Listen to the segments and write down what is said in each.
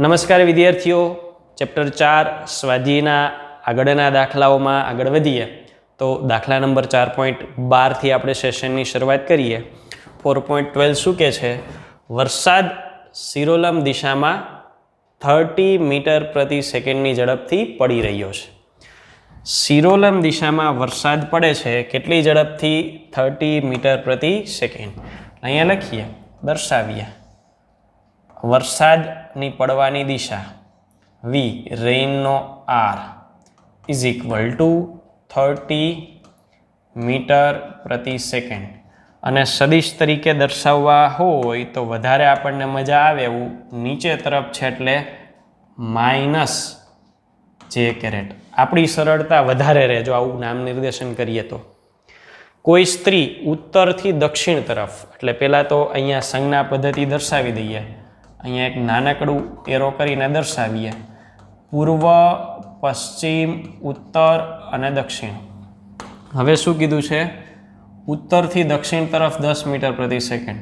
નમસ્કાર વિદ્યાર્થીઓ, ચેપ્ટર ચાર સ્વાધ્યાયના આગળના દાખલાઓમાં આગળ વધીએ. તો દાખલા નંબર ચાર પોઈન્ટ બારથી આપણે સેશનની શરૂઆત કરીએ. ફોર પોઈન્ટ ટ્વેલ્વ શું કહે છે? વરસાદ સિરોલમ દિશામાં થર્ટી મીટર પ્રતિ સેકન્ડની ઝડપથી પડી રહ્યો છે. સિરોલમ દિશામાં વરસાદ પડે છે કેટલી ઝડપથી? થર્ટી મીટર પ્રતિ સેકન્ડ. અહીંયા લખીએ, દર્શાવીએ. વરસાદની પડવાની દિશા. V રેઇનનો R is equal to thirty metre પ્રતિ સેકન્ડ અને સદિશ તરીકે દર્શાવવા હોય તો વધારે આપણને મજા આવે એવું નીચે તરફ છે એટલે માઇનસ જે કેરેટ. આપણી સરળતા વધારે રહે જો આવું નામ નિર્દેશન કરીએ તો. કોઈ સ્ત્રી ઉત્તરથી દક્ષિણ તરફ, એટલે પહેલાં તો અહીંયા સંજ્ઞા પદ્ધતિ દર્શાવી દઈએ. અહીંયા એક નાનકડું એરો કરીને દર્શાવીએ. પૂર્વ, પશ્ચિમ, ઉત્તર અને દક્ષિણ. હવે શું કીધું છે? ઉત્તરથી દક્ષિણ તરફ દસ મીટર પ્રતિ સેકન્ડ.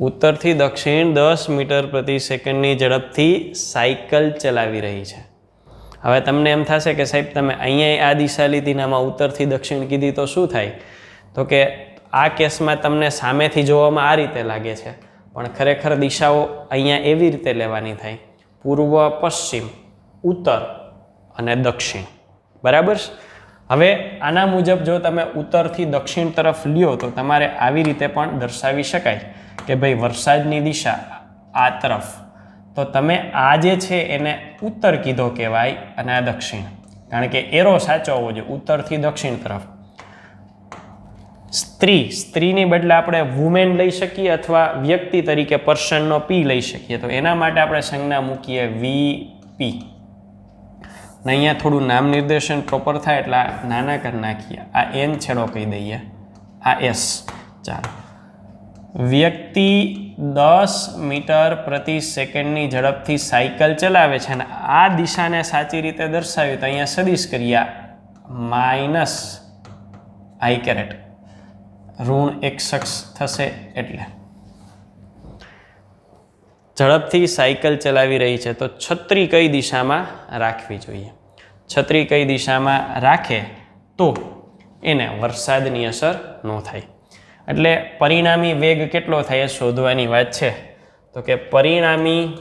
ઉત્તરથી દક્ષિણ દસ મીટર પ્રતિ સેકન્ડની ઝડપથી સાયકલ ચલાવી રહી છે. હવે તમને એમ થશે કે સાહેબ, તમે અહીંયા આ દિશા લીધી ને આમાં ઉત્તરથી દક્ષિણ કીધી તો શું થાય? તો કે આ કેસમાં તમને સામેથી જોવામાં આ રીતે લાગે છે. પણ ખરેખર દિશાઓ અહીંયા એવી રીતે લેવાની થાય. પૂર્વ, પશ્ચિમ, ઉત્તર અને દક્ષિણ. બરાબર હવે આના મુજબ જો તમે ઉત્તરથી દક્ષિણ તરફ લ્યો તો તમારે આવી રીતે પણ દર્શાવી શકાય કે ભાઈ વરસાદની દિશા આ તરફ. તો તમે આ જે છે એને ઉત્તર કીધો કહેવાય અને આ દક્ષિણ. કારણ કે એરો સાચો હોવો જોઈએ, ઉત્તરથી દક્ષિણ તરફ. સ્ત્રી, સ્ત્રીની બદલે આપણે વુમેન લઈ શકીએ અથવા વ્યક્તિ તરીકે પર્સનનો પી લઈ શકીએ. તો એના માટે આપણે સંજ્ઞા મૂકીએ વી પી ને અહીંયા થોડું નામ નિર્દેશન પ્રોપર થાય એટલે આ નાના કરી નાખીએ. આ એન છેડો કહી દઈએ. આ એસ ચાલો. વ્યક્તિ દસ મીટર પ્રતિ સેકન્ડની ઝડપથી સાયકલ ચલાવે છે અને આ દિશાને સાચી રીતે દર્શાવ્યું તો અહીંયા સદીશ કરીએ માઇનસ આઈ કેરેટ. ઋણ એક શખ્સ થશે એટલે. ઝડપથી સાયકલ ચલાવી રહી છે તો છત્રી કઈ દિશામાં રાખવી જોઈએ? છત્રી કઈ દિશામાં રાખે તો એને વરસાદની અસર ન થાય. એટલે પરિણામી વેગ કેટલો થાય એ શોધવાની વાત છે. તો કે પરિણામી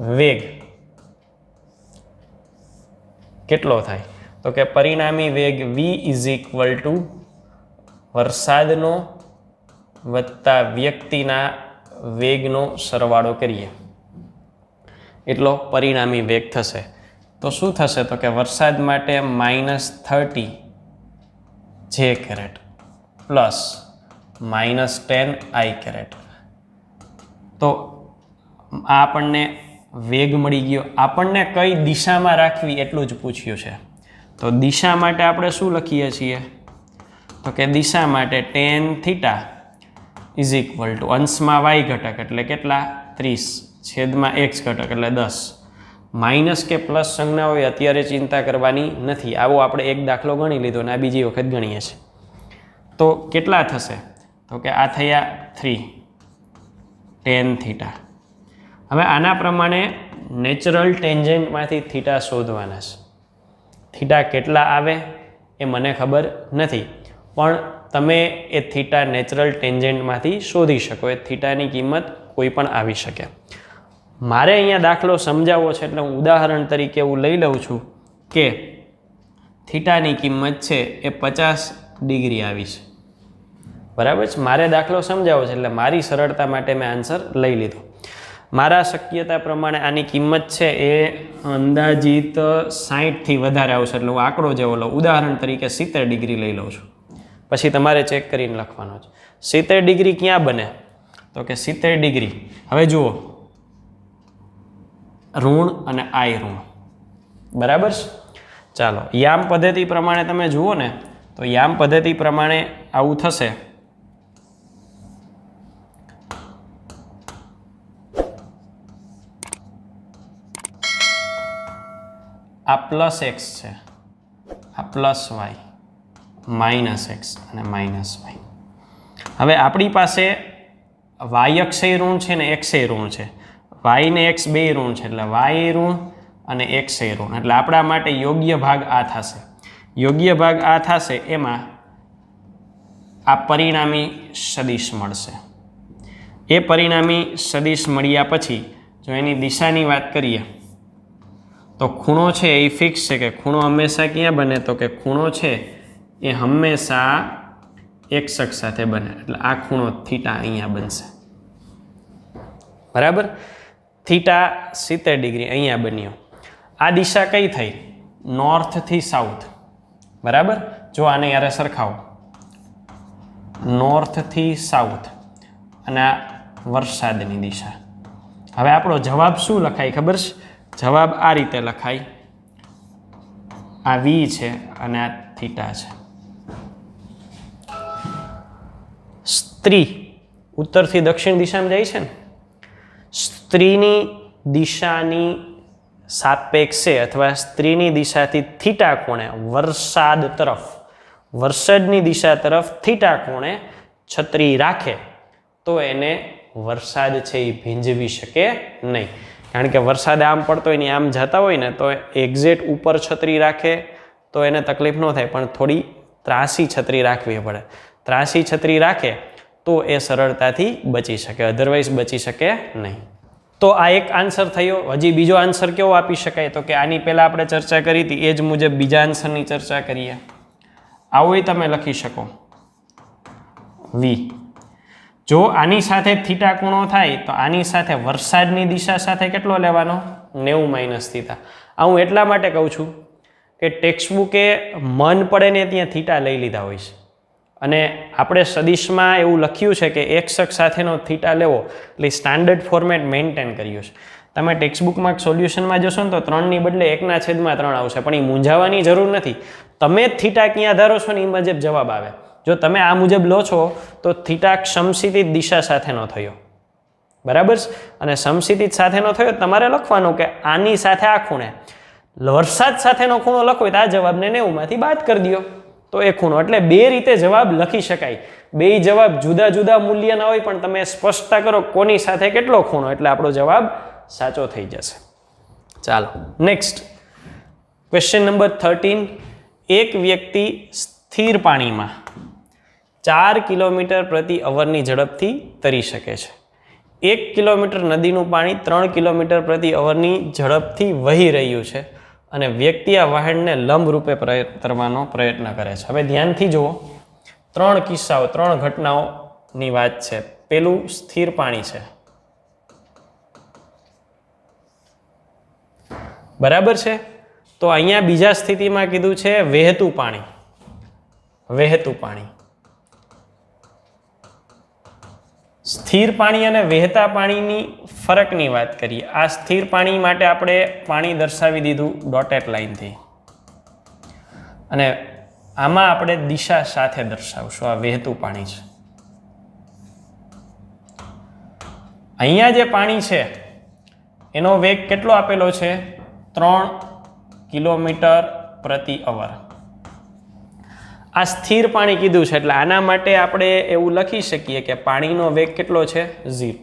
વેગ કેટલો થાય? તો કે પરિણામી વેગ વી ઇઝ ઇક્વલ ટુ વરસાદનો વત્તા વ્યક્તિના વેગનો સરવાળો કરીએ. એટલો પરિણામી વેગ થશે. તો શું થશે? તો કે વરસાદ માટે minus thirty J caret plus minus ten I caret. તો આ આપણને વેગ મળી ગયો. આપણને કઈ દિશામાં રાખવી એટલું જ પૂછ્યું છે. તો દિશા માટે આપણે શું લખીએ છીએ? તો કે દિશા માટે tan theta is equal to અંશમાં વાય ઘટક એટલે કેટલા? ત્રીસ. છેદમાં એક્સ ઘટક એટલે દસ. માઇનસ કે પ્લસ સંજ્ઞા હોય અત્યારે ચિંતા કરવાની નથી. આવો આપણે એક દાખલો ગણી લીધો અને આ બીજી વખત ગણીએ છીએ. તો કેટલા થશે? તો કે આ થયા થ્રી ટેન થીટા. હવે આના પ્રમાણે નેચરલ ટેન્જન્ટમાંથી થીટા શોધવાના છે. થીટા કેટલા આવે એ મને ખબર નથી. પણ તમે એ થીટા નેચરલ ટેન્જન્ટમાંથી શોધી શકો. એ થીટાની કિંમત કોઈ પણ આવી શકે. મારે અહીંયા દાખલો સમજાવવો છે એટલે હું ઉદાહરણ તરીકે એવું લઈ લઉં છું કે થીટાની કિંમત છે એ પચાસ ડિગ્રી આવી છે. બરાબર છે? મારે દાખલો સમજાવવો છે એટલે મારી સરળતા માટે મેં આન્સર લઈ લીધો. મારા શક્યતા પ્રમાણે આની કિંમત છે એ અંદાજિત સાહીઠથી વધારે આવશે. એટલે હું આંકડો જેવો લઉં. ઉદાહરણ તરીકે સિત્તેર ડિગ્રી લઈ લઉં છું. પછી તમારે ચેક કરીને લખવાનો છે. સિત્તેર ડિગ્રી ક્યાં બને? તો કે સિત્તેર ડિગ્રી. હવે જુઓ. ઋણ અને આય ઋણ. બરાબર ચાલો. યામ પદ્ધતિ પ્રમાણે તમે જુઓ ને, તો યામ પદ્ધતિ પ્રમાણે આવું થશે. આ પ્લસ એક્સ છે. આ પ્લસ વાય માઇનસ એક્સ અને માઇનસ વાય હવે આપણી પાસે વાય અક્ષય ઋણ છે ને એક્સય ઋણ છે. વાય ને એક્સ બે ઋણ છે, એટલે વાય ઋણ અને એક્સય ઋણ. એટલે આપણા માટે યોગ્ય ભાગ આ થશે. યોગ્ય ભાગ આ થશે, એમાં આ પરિણામી સદિશ મળશે. એ પરિણામી સદિશ મળ્યા પછી જો એની દિશાની વાત કરીએ તો ખૂણો છે એ ફિક્સ છે કે ખૂણો હંમેશા ક્યાં બને? તો કે ખૂણો છે એ હંમેશા એક શખ્સ સાથે બને. એટલે આ ખૂણો થીટા અહીંયા બનશે. બરાબર? થીટા સિત્તેર ડિગ્રી અહીંયા બન્યો. આ દિશા કઈ થઈ? નોર્થથી સાઉથ બરાબર? જો આને યારે સરખાવો. નોર્થથી સાઉથ અને આ વરસાદની દિશા. હવે આપણો જવાબ શું લખાય ખબર છે? જવાબ આ રીતે લખાય. આ વી છે અને આ થીટા છે. સ્ત્રી ઉત્તરથી દક્ષિણ દિશામાં જાય છે ને? સ્ત્રીની દિશાની સાપેક્ષે અથવા સ્ત્રીની દિશાથી થીટા કોણે? વરસાદ તરફ. વરસાદની દિશા તરફ થીટા કોણે? છત્રી રાખે. તો એને વરસાદ છે એ ભીંજવી શકે નહીં. કારણ કે વરસાદ આમ પડતો હોય ને આમ જતા હોય ને, તો એક્ઝેક્ટ ઉપર છત્રી રાખે તો એને તકલીફ ન થાય, પણ થોડી ત્રાસી છત્રી રાખવી પડે. ત્રાસી છત્રી રાખે તો એ સરળતાથી બચી શકે અધરવાઇઝ બચી શકે નહીં. તો આ એક આન્સર થયો. હજી બીજો આન્સર કેવો આપી શકાય? તો કે આની પહેલાં આપણે ચર્ચા કરી હતી, એ જ મુજબ બીજા આન્સરની ચર્ચા કરીએ. આવું તમે લખી શકો. વી જો આની સાથે થીટા ખૂણો થાય તો આની સાથે વરસાદની દિશા સાથે કેટલો લેવાનો? નેવું માઇનસ થીટા. આ હું એટલા માટે કહું છું કે ટેક્સ્ટબુકે મન પડે ને ત્યાં થીટા લઈ લીધા હોય છે. અને આપણે સદીશમાં એવું લખ્યું છે કે એક શખ્સ સાથેનો થીટા લેવો એટલે સ્ટાન્ડર્ડ ફોર્મેટ મેન્ટેન કર્યું છે. તમે ટેક્સ્ટબુકમાં સોલ્યુશનમાં જશો ને તો ત્રણની બદલે એકના છેદમાં ત્રણ આવશે. પણ એ મૂંઝાવાની જરૂર નથી. તમે જ થીટા ક્યાં ધારો છો ને એ મુજબ જવાબ આવે. જો તમે આ મુજબ લો છો, તો થીટા સમસિતિત દિશા સાથેનો થયો. બરાબર અને સમસિતિત સાથેનો થયો, તમારે લખવાનું કે આની સાથે આ ખૂણે. વરસાદ સાથેનો ખૂણો લખો તો આ જવાબને નેવુંમાંથી બાદ કરી દો. તો એ ખૂણો. એટલે બે રીતે જવાબ લખી શકાય. બે જવાબ જુદા જુદા મૂલ્યના હોય, પણ તમે સ્પષ્ટતા કરો કોની સાથે કેટલો ખૂણો. એટલે આપણો જવાબ સાચો થઈ જશે. ચાલો નેક્સ્ટ ક્વેશ્ચન નંબર થર્ટીન એક વ્યક્તિ સ્થિર પાણીમાં ચાર કિલોમીટર પ્રતિ અવરની ઝડપથી તરી શકે છે. એક કિલોમીટર નદીનું પાણી ત્રણ કિલોમીટર પ્રતિ અવરની ઝડપથી વહી રહ્યું છે અને વ્યક્તિ આ વાહનને લંબ રૂપે પ્રયત્ન કરવાનો પ્રયત્ન કરે છે. હવે ધ્યાનથી જુઓ. ત્રણ કિસ્સાઓ, ત્રણ ઘટનાઓની વાત છે. પેલું સ્થિર પાણી છે. બરાબર છે? તો અહીંયા બીજા સ્થિતિમાં કીધું છે વહેતું પાણી. વહેતું પાણી. સ્થિર પાણી અને વહેતા પાણીની ફરકની વાત કરીએ. આ સ્થિર પાણી માટે આપણે પાણી દર્શાવી દીધું ડોટેડ લાઇનથી. અને આમાં આપણે દિશા સાથે દર્શાવશું. આ વહેતું પાણી છે. અહીંયા જે પાણી છે, એનો વેગ કેટલો આપેલો છે? ત્રણ કિલોમીટર પ્રતિ અવર. આ સ્થિર પાણી કીધું છે, એટલે આના માટે આપણે એવું લખી શકીએ કે પાણીનો વેગ કેટલો છે? ઝીરો.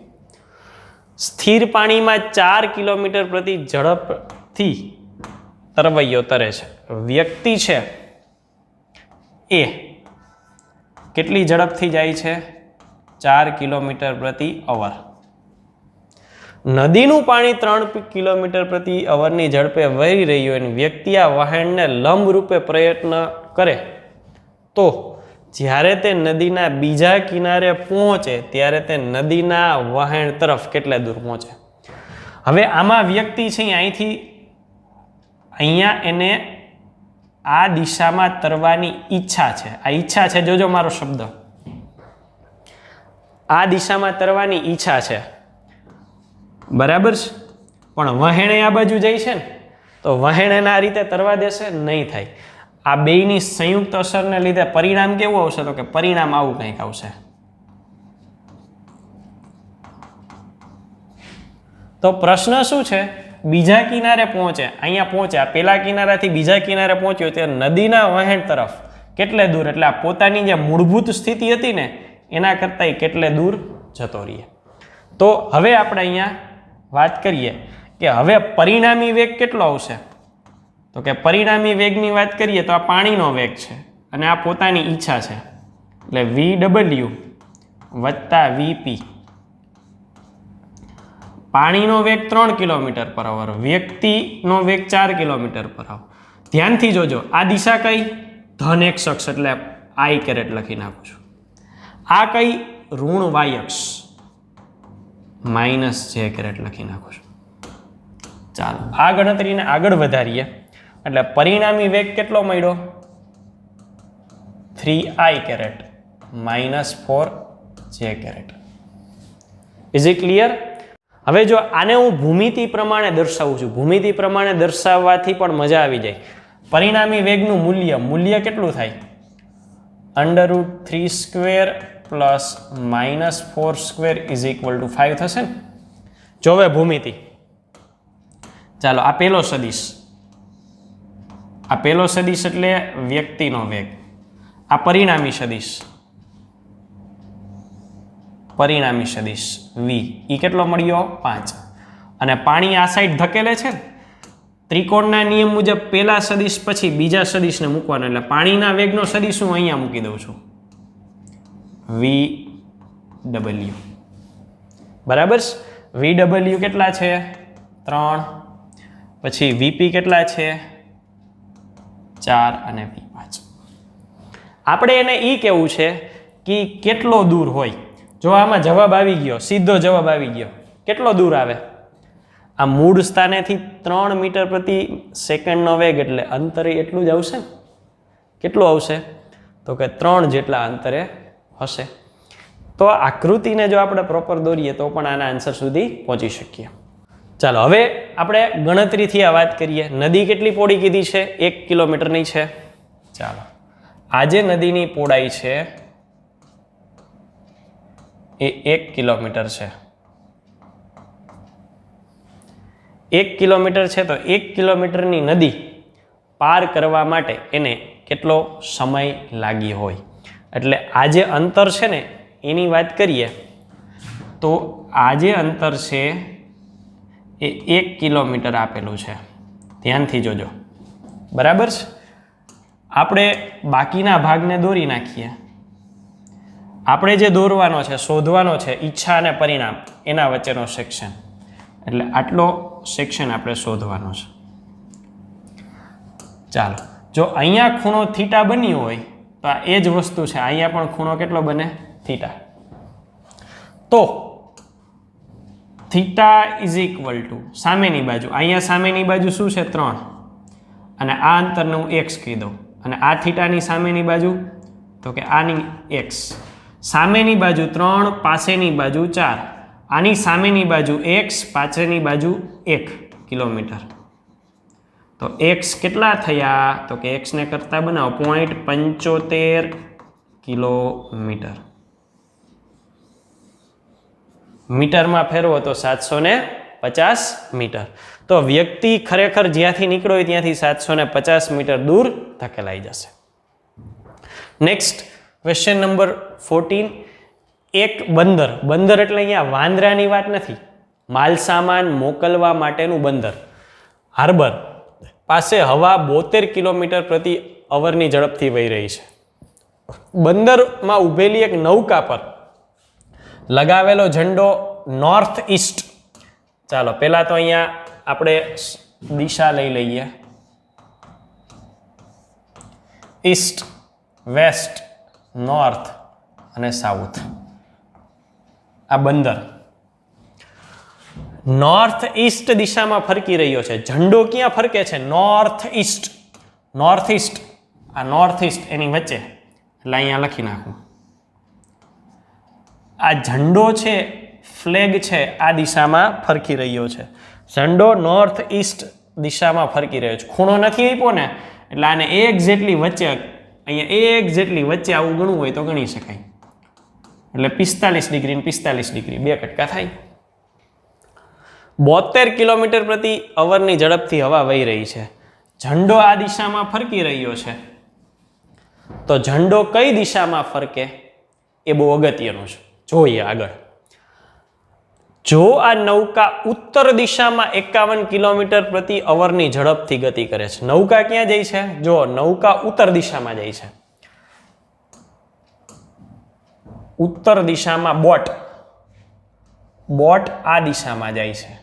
સ્થિર પાણીમાં ચાર કિલોમીટર પ્રતિ ઝડપથી તરવૈયો તરે છે. વ્યક્તિ છે એ કેટલી ઝડપથી જાય છે? ચાર કિલોમીટર પ્રતિ અવર. નદીનું પાણી ત્રણ કિલોમીટર પ્રતિ અવરની ઝડપે વહી રહ્યું અને વ્યક્તિ આ વહાણને લંબરૂપે પ્રયત્ન કરે તો જ્યારે તે નદીના બીજા કિનારે પહોંચે, ત્યારે તે નદીના વહેણ તરફ કેટલે દૂર પહોંચે? હવે આમાં વ્યક્તિ છે અહીંથી, અહીંયા એને આ દિશામાં તરવાની ઈચ્છા છે. આ ઈચ્છા છે, જોજો મારો શબ્દ. આ દિશામાં તરવાની ઈચ્છા છે. બરાબર છે? પણ વહેણે આ બાજુ જાય છે ને, તો વહેણ એને આ રીતે તરવા દેશે, નહીં થાય. આ બેયની સંયુક્ત અસરને લીધે પરિણામ કેવું આવશે? તો કે પરિણામ આવું કંઈક આવશે. તો પ્રશ્ન શું છે? બીજા કિનારે પહોંચે. અહીંયા પહોંચ્યા પેલા કિનારાથી બીજા કિનારે પહોંચ્યો તે નદીના વહેણ તરફ. કેટલે દૂર? એટલે આ પોતાની જે મૂળભૂત સ્થિતિ હતી ને, એના કરતાં કેટલે દૂર જતો રહીએ. તો હવે આપણે અહીંયા વાત કરીએ કે હવે પરિણામી વેગ કેટલો આવશે? તો કે પરિણામી વેગની વાત કરીએ તો આ પાણીનો વેગ છે અને આ પોતાની ઈચ્છા છે. એટલે વી ડબલ્યુ વત્તા વીપી પાણીનો વેગ ત્રણ કિલોમીટર પર અવર, વ્યક્તિનો વેગ ચાર કિલોમીટર પર અવર ધ્યાનથી જોજો, આ દિશા કઈ? ધન એક શખ્સ એટલે આઈ કેરેટ લખી નાખું છું. આ કઈ? ઋણ વાયક્ષ માઇનસ જે કેરેટ લખી નાખું છું. ચાલો, આ ગણતરીને આગળ વધારીએ. એટલે પરિણામી વેગ કેટલો મળ્યો? Three I caret minus four J caret. Is it clear હવે જો આને હું ભૂમિતિ પ્રમાણે દર્શાવું છું. ભૂમિતિ પ્રમાણે દર્શાવવાથી પણ મજા આવી જાય. પરિણામી વેગનું મૂલ્ય મૂલ્ય કેટલું થાય? Under root three square plus minus four square is equal to five થશે ને? જોવે ભૂમિતિ. ચાલો, આ પેલો સદીશ. આ પેલો સદીશ એટલે વ્યક્તિનો વેગ. આ પરિણામી સદીશ. પરિણામી સદીશ વી એ કેટલો મળ્યો? પાંચ. અને પાણી આ સાઈડ ધકેલે છે ત્રિકોણના નિયમ મુજબ પહેલા સદીશ પછી બીજા સદીશને મૂકવાનો. એટલે પાણીના વેગનો સદીશ હું અહીંયા મૂકી દઉં છું. વી ડબલ્યુ બરાબર વી ડબલ્યુ કેટલા છે? ત્રણ. પછી વીપી કેટલા છે? ચાર અને વી પાંચ આપણે એને એ કહેવું છે કે કેટલો દૂર હોય? જો આમાં જવાબ આવી ગયો, સીધો જવાબ આવી ગયો, કેટલો દૂર આવે? આ મૂળ સ્થાનેથી ત્રણ મીટર પ્રતિ સેકન્ડનો વેગ એટલે અંતરે એટલું જ આવશે કેટલું આવશે? તો કે ત્રણ જેટલા અંતરે હશે. તો આકૃતિને જો આપણે પ્રોપર દોરીએ તો પણ આના આન્સર સુધી પહોંચી શકીએ. ચાલો, હવે આપણે ગણતરીથી આ વાત કરીએ. નદી કેટલી પોળી કીધી છે? એક કિલોમીટરની છે. ચાલો. આજે નદીની પોળાઈ છે એ એક કિલોમીટર છે. એક કિલોમીટર છે તો એક કિલોમીટરની નદી પાર કરવા માટે એને કેટલો સમય લાગી હોય? એટલે આ જે અંતર છે ને, એની વાત કરીએ તો આ જે અંતર છે એ એક કિલોમીટર આપેલું છે. ધ્યાનથી જોજો. બરાબર છે? આપણે બાકીના ભાગને દોરી નાખીએ. આપણે જે દોરવાનો છે, શોધવાનો છે, ઈચ્છા અને પરિણામ, એના વચ્ચેનો સેક્શન એટલે આટલો સેક્શન આપણે શોધવાનો છે. ચાલો. જો અહીંયા ખૂણો થીટા બન્યો હોય, તો આ એ જ વસ્તુ છે. અહીંયા પણ ખૂણો કેટલો બને? થીટા તો થીટા ઇઝ ઇક્વલ ટુ સામેની બાજુ. અહીંયા સામેની બાજુ શું છે? ત્રણ. અને આ અંતરને હું એક્સ કહી દઉં. અને આ થીટાની સામેની બાજુ, તો કે આની એક્સ સામેની બાજુ ત્રણ, પાસેની બાજુ ચાર. આની સામેની બાજુ એક્સ પાછળની બાજુ એક કિલોમીટર. તો એક્સ કેટલા થયા? તો કે એક્સને કરતાં બનાવો પોઈન્ટ પંચોતેર કિલોમીટર. મીટરમાં ફેરવો તો સાતસો પચાસ મીટર. તો વ્યક્તિ ખરેખર જ્યાંથી નીકળ્યો હોય ત્યાંથી સાતસો પચાસ મીટર દૂર ધકેલાઈ જશે. નેક્સ્ટ ક્વેશ્ચન નંબર ફોર્ટીન એક બંદર. બંદર એટલે અહીંયા વાંદરાની વાત નથી. માલ સામાન મોકલવા માટેનું બંદર. હાર્બર. પાસે હવા બોતેર કિલોમીટર પ્રતિ અવરની ઝડપથી વહી રહી છે. બંદરમાં ઊભેલી એક નૌકા પર લગાવેલો ઝંડો નોર્થ ઈસ્ટ ચાલો, પહેલાં તો અહીંયા આપણે દિશા લઈ લઈએ. ઈસ્ટ વેસ્ટ નોર્થ અને સાઉથ આ બંદર. નોર્થ ઈસ્ટ દિશામાં ફરકી રહ્યો છે. ઝંડો ક્યાં ફરકે છે? નોર્થ ઈસ્ટ નોર્થ ઈસ્ટ આ નોર્થ ઈસ્ટ એની વચ્ચે. એટલે અહીંયા લખી નાખું. આ ઝંડો છે, ફ્લેગ છે, આ દિશામાં ફરકી રહ્યો છે. ઝંડો નોર્થ ઈસ્ટ દિશામાં ફરકી રહ્યો છે. ખૂણો નથી આપ્યો ને, એટલે આને એક જેટલી વચ્ચે, અહીંયા એક જેટલી વચ્ચે આવું ગણવું હોય તો ગણી શકાય. એટલે પિસ્તાલીસ ડિગ્રી ને પિસ્તાલીસ ડિગ્રી, બે કટકા થાય. બોતેર કિલોમીટર પ્રતિ અવરની ઝડપથી હવા વહી રહી છે. ઝંડો આ દિશામાં ફરકી રહ્યો છે. તો ઝંડો કઈ દિશામાં ફરકે એ બહુ અગત્યનું છે. જોઈએ આગળ. જો આ નૌકા ઉત્તર દિશામાં એકાવન કિલોમીટર પ્રતિ અવરની ઝડપથી ગતિ કરે છે. નૌકા ક્યાં જાય છે? જો નૌકા ઉત્તર દિશામાં જાય છે. ઉત્તર દિશામાં બોટ. બોટ આ દિશામાં જાય છે.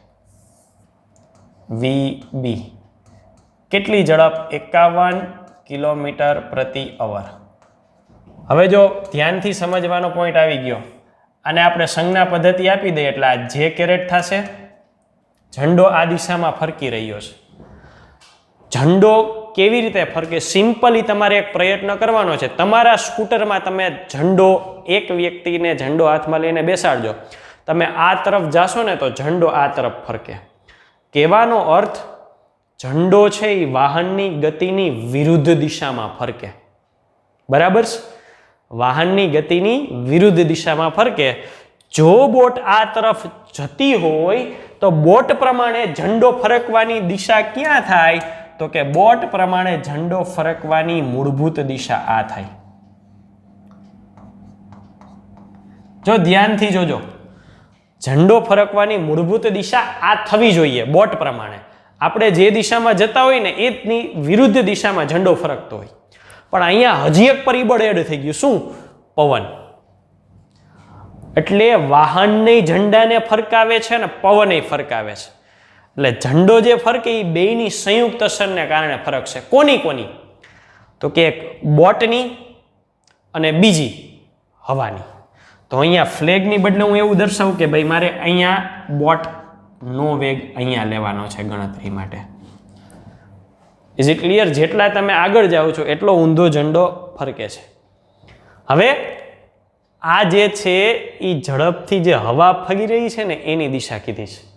વી બી. કેટલી ઝડપ? એકાવન કિલોમીટર પ્રતિ અવર. હવે જો ધ્યાનથી સમજવાનો પોઈન્ટ આવી ગયો. અને આપણે સંજ્ઞા પદ્ધતિ આપી દઈએ એટલે આ જે કેરેટ થશે, ઝંડો આ દિશામાં ફરકી રહ્યો છે. ઝંડો કેવી રીતે ફરકે? સિમ્પલી તમારે એક પ્રયત્ન કરવાનો છે. તમારા સ્કૂટરમાં તમે ઝંડો, એક વ્યક્તિને ઝંડો હાથમાં લઈને બેસાડજો. તમે આ તરફ જાશો ને તો ઝંડો આ તરફ ફરકે. કહેવાનો અર્થ, ઝંડો છે એ વાહનની ગતિની વિરુદ્ધ દિશામાં ફરકે. બરાબર છે? વાહનની ગતિની વિરુદ્ધ દિશામાં ફરકે. જો બોટ આ તરફ જતી હોય, તો બોટ પ્રમાણે ઝંડો ફરકવાની દિશા ક્યાં થાય? તો કે બોટ પ્રમાણે ઝંડો ફરકવાની મૂળભૂત દિશા આ થાય. જો ધ્યાનથી જોજો, ઝંડો ફરકવાની મૂળભૂત દિશા આ થવી જોઈએ બોટ પ્રમાણે. આપણે જે દિશામાં જતા હોય ને એની વિરુદ્ધ દિશામાં ઝંડો ફરકતો હોય. પણ અહીંયા હજી એક પરિબળ એડ થઈ ગયું. શું? પવન. એટલે વાહનને ઝંડાને ફરકાવે છે અને પવને ફરકાવે છે. એટલે ઝંડો જે ફરકે એ બેયની સંયુક્ત અસરને કારણે ફરકશે કોની કોની? તો કે એક બોટની અને બીજી હવાની. તો અહીંયા ફ્લેગની બદલે હું એવું દર્શાવું કે ભાઈ મારે અહીંયા બોટનો વેગ અહીંયા લેવાનો છે ગણતરી માટે. ઇઝ ઇટ ક્લિયર જેટલા તમે આગળ જાઓ છો, એટલો ઊંધો ઝંડો ફરકે છે. હવે, આ જે છે, એ ઝડપથી જે હવા ફરી રહી છે ને, એની દિશા કીધી છે.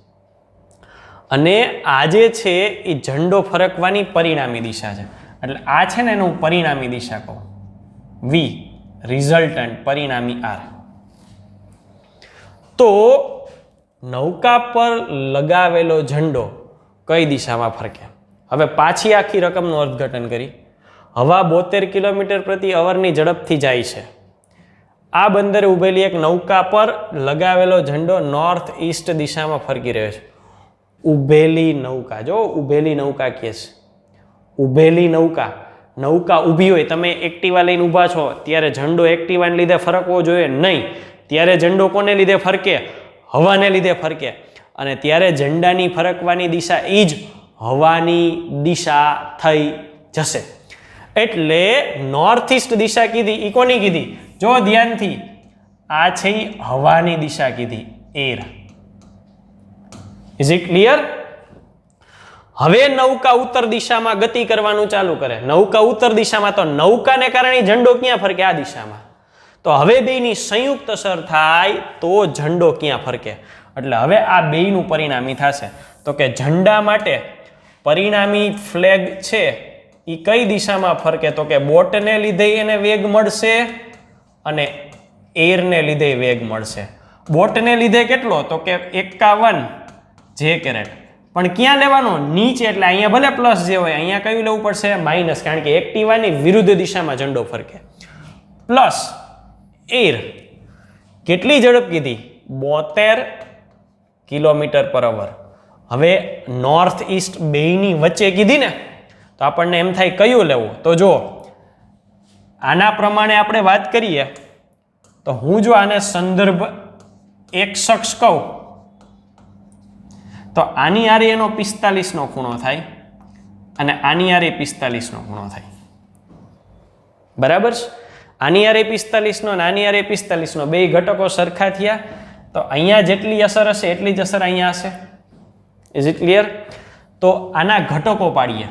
અને આ જે છે, એ ઝંડો ફરકવાની પરિણામી દિશા છે. એટલે આ છે ને, એનું પરિણામી દિશા કહું. વી રિઝલ્ટન્ટ પરિણામી આર તો, નૌકા પર લગાવેલો ઝંડો કઈ દિશામાં ફરકે હવે પાછી આખી રકમનું અર્થઘટન કરી. હવા બોતેર કિલોમીટર પ્રતિ અવરની ઝડપથી જાય છે. આ બંદરે ઉભેલી એક નૌકા પર લગાવેલો ઝંડો નોર્થ ઈસ્ટ દિશામાં ફરકી રહ્યો છે. ઉભેલી નૌકા, જો ઉભેલી નૌકા કહે છે. ઉભેલી નૌકા નૌકા ઊભી હોય, તમે એક્ટિવા લઈને ઊભા છો, ત્યારે ઝંડો એક્ટિવાને લીધે ફરકવો જોઈએ નહીં. ત્યારે ઝંડો કોને લીધે ફરકે? હવાને લીધે ફરકે. અને ત્યારે ઝંડાની ફરકવાની દિશા એ જ હવાની દિશા થઈ જશે. એટલે નોર્થ ઈસ્ટ દિશા કીધી એ કોની કીધી? જો ધ્યાનથી, આ છે એ હવાની દિશા કીધી, એર. ઇઝ ઇટ ક્લિયર હવે નૌકા ઉત્તર દિશામાં ગતિ કરવાનું ચાલુ કરે. નૌકા ઉત્તર દિશામાં તો નૌકાને કારણે ઝંડો ક્યાં ફરકે? આ દિશામાં. તો હવે બેયની સંયુક્ત અસર થાય તો ઝંડો ક્યાં ફરકે? એટલે હવે આ બેયનું પરિણામી થશે. તો કે ઝંડા માટે પરિણામી ફ્લેગ છે એ કઈ દિશામાં ફરકે? તો કે બોટને લીધે એને વેગ મળશે અને એરને લીધે વેગ મળશે. બોટને લીધે કેટલો? તો કે એકાવન જે કેરેટ. પણ ક્યાં લેવાનો? નીચે, એટલે અહીંયા ભલે પ્લસ જે હોય, અહીંયા કયું લેવું પડશે? માઇનસ, કારણ કે એક્ટિવાની વિરુદ્ધ દિશામાં ઝંડો ફરકે. Plus, air. કેટલી ઝડપ કીધી? બોતેર કિલોમીટર પર અવર. હવે નોર્થ ઈસ્ટ બેયની વચ્ચે કીધી ને, તો આપણને એમ થાય કયું લેવું? તો જો, આના પ્રમાણે આપણે વાત કરીએ, તો હું જો આને સંદર્ભ એક શખ્સ કહું, તો આની આરે એનો પિસ્તાલીસનો ખૂણો થાય અને આની આરે પિસ્તાલીસનો ખૂણો થાય. બરાબર આની આરે પિસ્તાલીસનો અને આની આરે પિસ્તાલીસનો, બે ઘટકો સરખા થયા, તો અહીંયા જેટલી અસર હશે, એટલી જ અસર અહીંયા હશે. ઇઝ ઇટ ક્લિયર તો આના ઘટકો પાડીએ.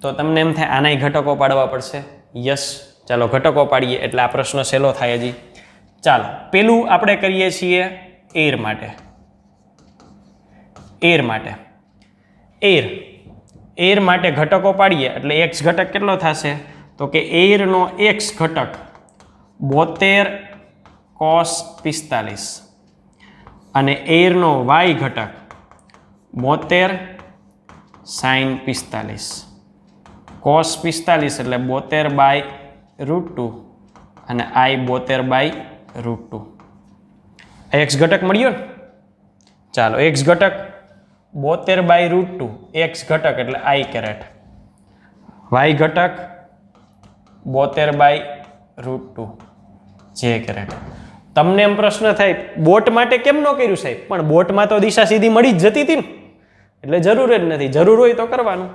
તો તમને એમ થાય, આનાય ઘટકો પાડવા પડશે? યસ ચાલો, ઘટકો પાડીએ, એટલે આ પ્રશ્ન સહેલો થાય હજી. ચાલો, પેલું આપણે કરીએ છીએ એર માટે. એર માટે. એર એર માટે ઘટકો પાડીએ, એટલે એક્સ ઘટક કેટલો થશે? તો કે એરનો એક્સ ઘટક બોતેર કોસ પિસ્તાલીસ. અને એરનો વાય ઘટક બોતેર સાઈન પિસ્તાલીસ. કોસ પિસ્તાલીસ એટલે બોતેર બાય રૂટ ટુ અને આઈ બોતેર બાય રૂટ ટુ. એક્સ ઘટક મળ્યો ને? ચાલો, એક્સ ઘટક બોતેર બાય રૂટ ટુ, એક્સ ઘટક એટલે આઈ કેરેટ. વાય ઘટક બોતેર by root two, J caret. તમને એમ પ્રશ્ન થાય, બોટ માટે કેમ ન કર્યું સાહેબ? પણ બોટમાં તો દિશા સીધી મળી જ જતી હતી ને. એટલે જરૂર જ નથી. જરૂર હોય તો કરવાનું.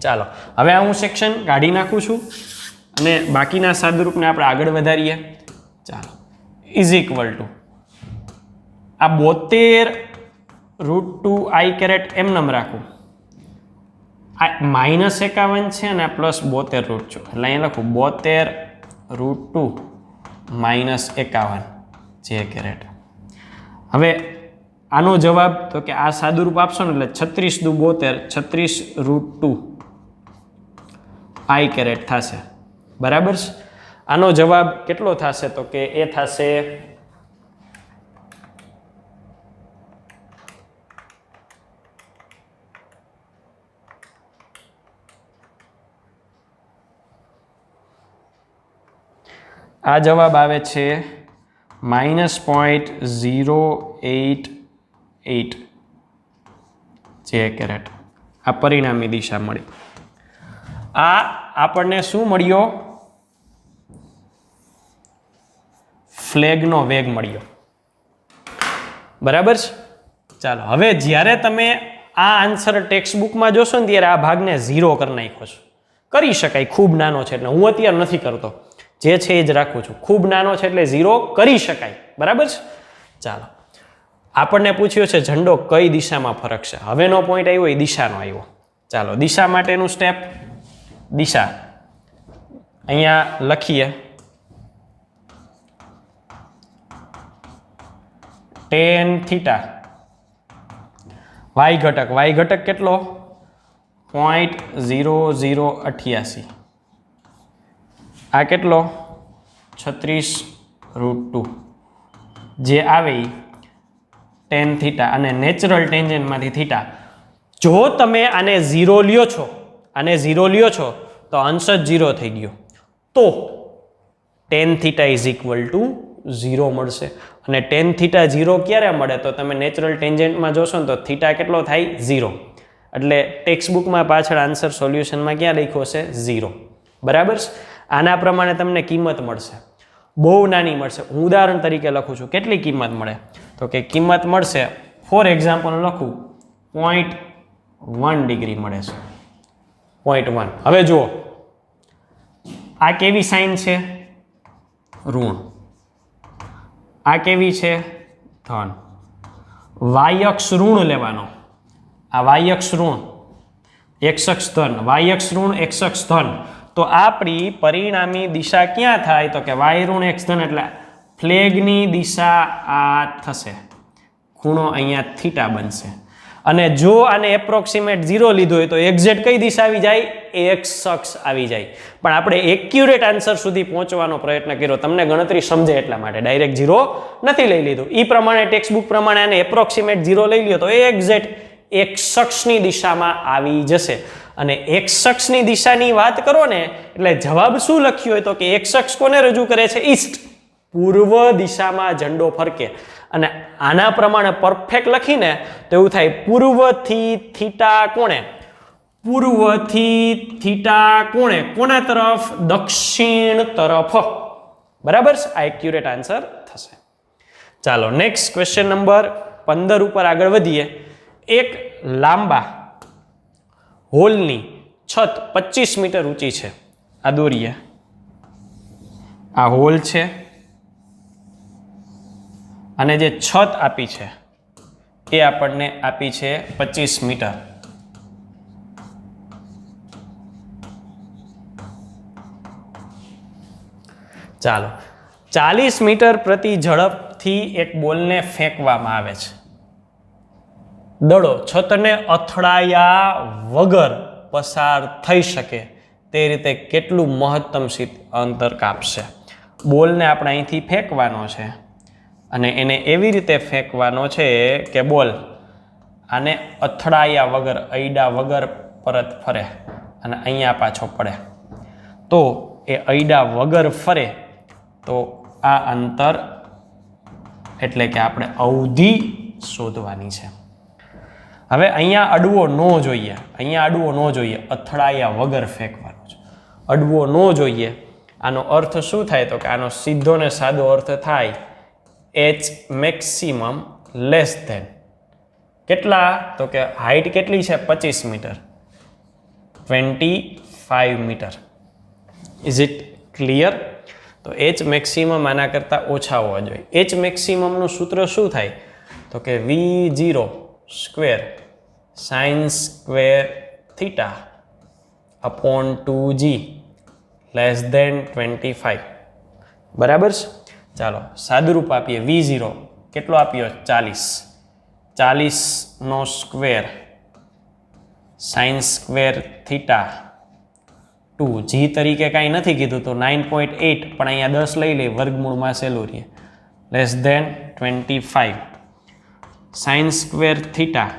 ચાલો, હવે હું સેક્શન કાઢી નાખું છું અને બાકીના સાદરૂપને આપણે આગળ વધારીએ. ચાલો ઇઝ ઇક્વલ ટુ આ બોતેર રૂટ ટુ આઈ કેરેટ એમ નમ રાખું. આ માઇનસ એકાવન છે અને આ પ્લસ બોતેર રૂટ છું. એટલે અહીંયા લખું, બોતેર રૂટ ટુ માઇનસ એકાવન જે કેરેટ હવે આનો જવાબ તો કે આ સાદુરૂપ આપશો ને એટલે છત્રીસ દુ બોતેર, છત્રીસ રૂટ ટુ. આઈ કેરેટ થશે. બરાબર છે? આનો જવાબ કેટલો થશે તો કે એ થશે આ જવાબ આવે છે minus point zero eight eight. J caret. આ પરિણામી દિશા મળી. આ આપણને શું મળ્યો? ફ્લેગનો વેગ મળ્યો. બરાબર છે? ચાલો, હવે જ્યારે તમે આ આન્સર ટેક્સ્ટ બુકમાં જોશો ને ત્યારે આ ભાગને ઝીરો કરી નાખ્યો છો. કરી શકાય, ખૂબ નાનો છે એટલે હું અત્યારે નથી કરતો. જે છે એ જ રાખું છું. ખૂબ નાનો છે એટલે ઝીરો કરી શકાય. બરાબર છે? ચાલો. આપણને પૂછ્યું છે, ઝંડો કઈ દિશામાં ફરક છે? હવેનો પોઈન્ટ આવ્યો, એ દિશાનો આવ્યો. ચાલો, દિશા માટેનું સ્ટેપ દિશા. અહીંયા લખીએ. ટેન થીટા વાય ઘટક. વાય ઘટક કેટલો? પોઈન્ટ ઝીરો ઝીરો અઠ્યાસી. આ કેટલો? છત્રીસ રૂટ ટુ જે આવે ટેન થીટા અને નેચરલ ટેન્જન્ટમાંથી થીટા જો તમે આને ઝીરો લ્યો છો, આને ઝીરો લ્યો છો, તો અંશ જ ઝીરો થઈ ગયો. તો tan theta is equal to zero મળશે. અને ટેન થીટા ઝીરો ક્યારે મળે? તો તમે નેચરલ ટેન્જન્ટમાં જોશો ને તો થીટા કેટલો થાય? ઝીરો એટલે ટેક્સ્ટબુકમાં પાછળ આન્સર સોલ્યુશનમાં ક્યાં લખ્યો છે ઝીરો બરાબર આના પ્રમાણે તમને કિંમત મળશે. બહુ નાની મળશે. હું ઉદાહરણ તરીકે લખું છું. કેટલી કિંમત મળે? તો કે કિંમત મળશે. ફોર એક્ઝામ્પલ લખું. પોઈન્ટ વન ડિગ્રી મળે છે. પોઈન્ટ વન હવે જુઓ. આ કેવી સાઇન છે? ઋણ. આ કેવી છે? ધન. વાયક્ષ ઋણ લેવાનો. આ વાયક્ષ ઋણ. એક્ષક્ષ ધન. વાયક્ષ ઋણ એક્ષક્ષ ધન. તો આપણી પરિણામી દિશા ક્યાં થાય? તો કે વાય ઋણ એક્સ ધન. એટલે ફ્લેગની દિશા આ થશે. ખૂણો અહીંયા થીટા બનશે. અને જો આને એપ્રોક્સિમેટ ઝીરો લીધો હોય તો એક્ઝેક્ટ કઈ દિશા આવી જાય? એક્સ શખ્સ આવી જાય. પણ આપણે એક્યુરેટ આન્સર સુધી પહોંચવાનો પ્રયત્ન કર્યો. તમને ગણતરી સમજે એટલા માટે. ડાયરેક્ટ ઝીરો નથી લઈ લીધું. એ પ્રમાણે ટેક્સ્ટ બુક પ્રમાણે આને એપ્રોક્સિમેટ ઝીરો લઈ લ્યો તો એ એક્ઝેક્ટ એક્સ અક્ષની દિશામાં આવી જશે. અને એક્સ શખ્સની દિશાની વાત કરો ને, એટલે જવાબ શું લખ્યો હોય તો કે એક્સ શખ્સ કોને રજૂ કરે છે? ઈસ્ટ પૂર્વ દિશામાં ઝંડો ફરકે અને આના પ્રમાણે પરફેક્ટ લખીને તો એવું થાય, પૂર્વથી થીટા કોણે? પૂર્વથી થીટા કોણે? કોના તરફ? દક્ષિણ તરફ. બરાબર આ એક્યુરેટ આન્સર થશે. ચાલો નેક્સ્ટ ક્વેશ્ચન નંબર પંદર ઉપર આગળ વધીએ. એક લાંબા હોલની છત પચીસ મીટર ઊંચી છે. આ દોરીએ. આ હોલ છે. અને જે છત આપી છે, એ આપણને આપી છે પચીસ મીટર. ચાલો. ચાલીસ મીટર પ્રતિ ઝડપથી એક બોલને ફેંકવામાં આવે છે. દડો છતને અથડાયા વગર પસાર થઈ શકે તે રીતે કેટલું મહત્તમ અંતર કાપશે? બોલને આપણે અહીંથી ફેંકવાનો છે. અને એને એવી રીતે ફેંકવાનો છે કે બોલ, આને અથડાયા વગર, અયડા વગર પરત ફરે અને અહીંયા પાછો પડે. તો એ અયડા વગર ફરે તો આ અંતર એટલે કે આપણે અવધિ શોધવાની છે. હવે અહીંયા અડવો ન જોઈએ, અહીંયા અડવો ન જોઈએ, અથડાયા વગર ફેંકવાનો છે. અડવો ન જોઈએ, આનો અર્થ શું થાય તો કે આનો સીધો ને સાદો અર્થ થાય એચ મેક્સિમમ લેસ ધેન કેટલા? તો કે હાઇટ કેટલી છે? પચીસ metre. Twenty five metre. Is it clear તો એચ મેક્સિમમ આના કરતાં ઓછા હોવા જોઈએ. એચ મેક્સિમમનું સૂત્ર શું થાય? તો કે V zero square sine square theta upon two g less than twenty five બરાબર છે? ચાલો, સાદુરૂપ આપીએ વી ઝીરો કેટલો આપ્યો? ચાલીસ. ચાલીસનો square sine square theta two G તરીકે કાંઈ નથી કીધું તો નાઇન પોઈન્ટ એટ પણ અહીંયા દસ લઈ લઈએ વર્ગમૂળમાં સહેલું રહીએ less than twenty five sine square theta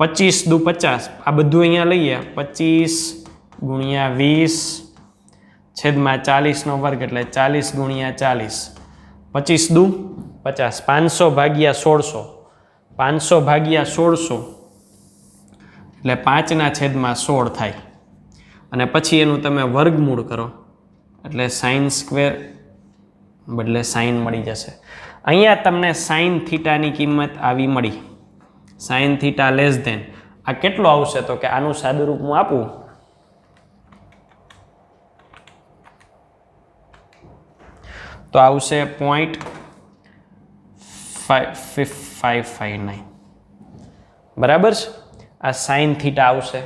પચીસ દુ પચાસ. આ બધું અહીંયા લઈએ. પચીસ ગુણ્યા વીસ છેદમાં ચાલીસનો વર્ગ એટલે ચાલીસ ગુણ્યા ચાલીસ. પચીસ દુ, પચાસ. પાંચસો ભાગ્યા સોળસો. પાંચસો ભાગ્યા સોળસો એટલે પાંચના છેદમાં સોળ થાય. અને પછી એનું તમે વર્ગમૂળ કરો. એટલે સાઇન સ્ક્વેર બદલે સાઇન મળી જશે. અહીંયા તમને સાઇન થીટાની કિંમત આવી મળી. Sine theta less than. આ કેટલો આવશે તો કે આનું સાદુરૂપ હું આપું? તો આવશે point five five five nine બરાબર છે? આ સાઇન થીટા આવશે.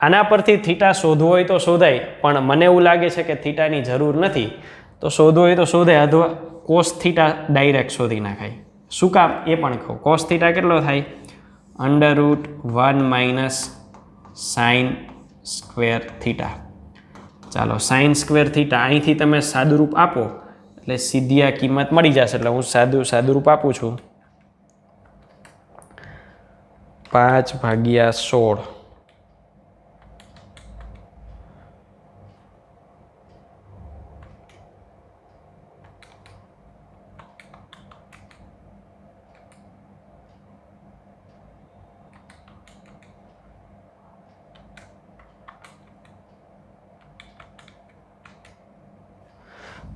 આના પરથી થીટા શોધવું હોય તો શોધાય, પણ મને એવું લાગે છે કે થીટાની જરૂર નથી. તો શોધવું હોય તો શોધાય, અથવા કોસ થીટા ડાયરેક્ટ શોધી નાખાય. શું કામ? એ પણ કહું. કોસ થીટા કેટલો થાય? Under root one minus sine square theta ચાલો સાઇન સ્ક્વેર થીટા અહીંથી તમે સાદુરૂપ આપો. એટલે સીધી આ કિંમત મળી જશે એટલે હું સાદું સાદુરૂપ આપું છું. પાંચ ભાગ્યા સોળ.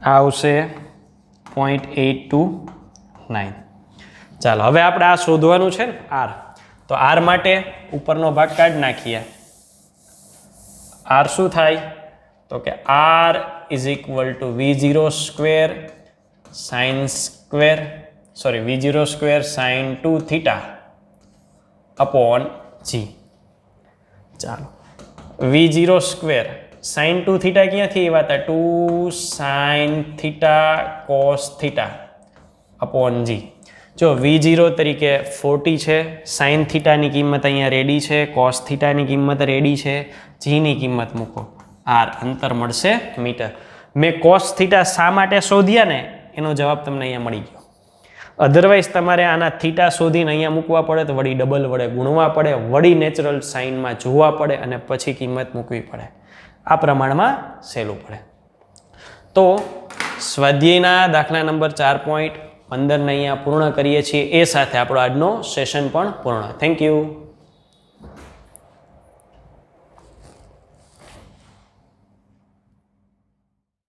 આવશે પોઈન્ટ એટ ટુ નાઇન ચાલો, હવે આપણે આ શોધવાનું છે ને, આર. તો આર માટે ઉપરનો ભાગ કાઢી નાખીએ. આર શું થાય? તો કે R is equal to V zero square sine square sorry V zero square sine two theta upon G. ચાલો, V zero square sine two theta ક્યાંથી એવા હતા? Two sine theta cos theta upon G. જો V zero તરીકે forty છે sine થીટાની કિંમત અહીંયા રેડી છે, કોસ થીટાની કિંમત રેડી છે, જીની કિંમત મૂકો. આર અંતર મળશે મીટર. મેં કોસ થીટા શા માટે શોધ્યા ને? એનો જવાબ તમને અહીંયા મળી ગયો. અધરવાઇઝ તમારે આના થીટા શોધીને અહીંયા મૂકવા પડે તો વળી ડબલ વડે ગુણવા પડે, વળી નેચરલ સાઇનમાં જોવા પડે અને પછી કિંમત મૂકવી પડે. આ પ્રમાણમાં સહેલું પડે. તો સ્વાધ્યાયના દાખલા નંબર ચાર પોઈન્ટ પંદરને અહીંયા પૂર્ણ કરીએ છીએ. એ સાથે આપણો આજનો સેશન પણ પૂર્ણ. Thank you